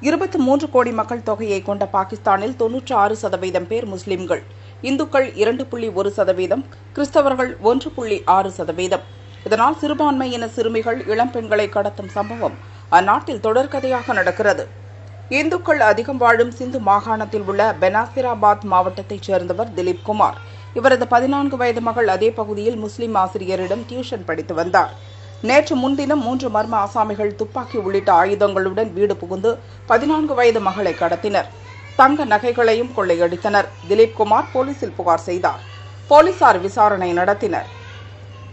இருபத்தி மூன்று கோடி மக்கள் தொகையை கொண்ட பாகிஸ்தானில் தொன்னூற்று ஆறு சதவீதம் பேர் முஸ்லிம்கள். இந்துக்கள் இரண்டு புள்ளி ஒரு சதவீதம் கிறிஸ்தவர்கள் ஒன்று புள்ளி ஆறு சதவீதம். இதனால் சிறுபான்மையின சிறுமிகள் இளம்பெண்களை கடத்தும் சம்பவம் அந்நாட்டில் தொடர்கதையாக நடக்கிறது. இந்துக்கள் அதிகம் வாழும் சிந்து மாகாணத்தில் உள்ள பெனாசிராபாத் மாவட்டத்தைச் சேர்ந்தவர் திலீப் குமார். இவரது பதினான்கு வயது மகள் அதே பகுதியில் முஸ்லிம் ஆசிரியரிடம் டியூஷன் படித்து வந்தார். நேற்று முன்தினம் மூன்று மர்ம ஆசாமிகள் துப்பாக்கி உள்ளிட்ட ஆயுதங்களுடன் வீடு புகுந்து பதினான்கு வயது மகளை கடத்தினர். தங்க நகைகளையும் கொள்ளையடித்தனர். திலீப் குமார் போலீசில் புகார் செய்தார். போலீசார் விசாரணை நடத்தினர்.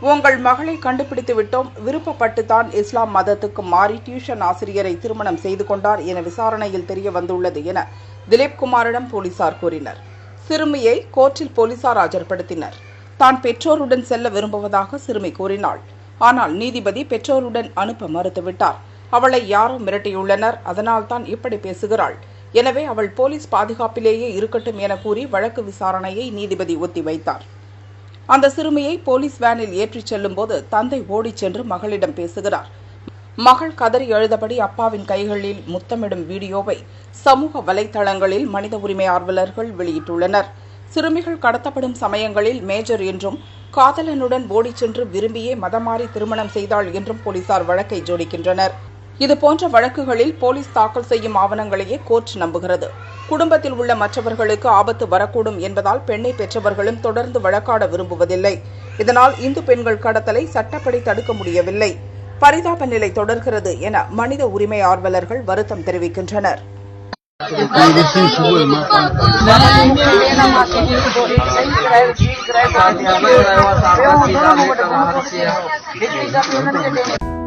உங்கள் மகளை கண்டுபிடித்து விட்டோம். விருப்பப்பட்டு தான் இஸ்லாம் மதத்துக்கு மாறி டியூஷன் ஆசிரியரை திருமணம் செய்து கொண்டார் என விசாரணையில் தெரிய வந்துள்ளது என திலீப் குமாரிடம் போலீசார் கூறினர். சிறுமியை கோர்ட்டில் போலீசார் ஆஜர்படுத்தினர். தான் பெற்றோருடன் செல்ல விரும்புவதாக சிறுமி கூறினாள். ஆனால் நீதிபதி பெற்றோருடன் அனுப்ப மறுத்துவிட்டார். அவளை யாரோ மிரட்டியுள்ளனர். அதனால்தான் இப்படி பேசுகிறாள். எனவே அவள் போலீஸ் பாதுகாப்பிலேயே இருக்கட்டும் என கூறி வழக்கு விசாரணையை நீதிபதி ஒத்திவைத்தார். அந்த சிறுமியை போலீஸ் வேனில் ஏற்றிச் செல்லும்போது தந்தை ஓடிச் சென்று மகளிடம் பேசுகிறார். மகள் கதறி எழுதபடி அப்பாவின் கைகளில் முத்தமிடும் வீடியோவை சமூக வலைதளங்களில் மனித உரிமை ஆர்வலர்கள் வெளியிட்டுள்ளனர். சிறுமிகள் கடத்தப்படும் சமயங்களில் மேஜர் என்றும் காதலனுடன் ஓடிச் சென்று விரும்பியே மதமாறி திருமணம் செய்தாள் என்றும் போலீசார் வழக்கை ஜோடிக்கின்றனர். இதுபோன்ற வழக்குகளில் போலீஸ் தாக்கல் செய்யும் ஆவணங்களையே கோர்ட் நம்புகிறது. குடும்பத்தில் உள்ள மற்றவர்களுக்கு ஆபத்து வரக்கூடும் என்பதால் பெண்ணை பெற்றவர்களும் தொடர்ந்து வழக்காட விரும்புவதில்லை. இதனால் இந்து பெண்கள் கடத்தலை சட்டப்படி தடுக்க முடியவில்லை. பரிதாப நிலை தொடர்கிறது என மனித உரிமை ஆர்வலர்கள் வருத்தம் தெரிவிக்கின்றனர். هيءه جي ڪرائ ڏي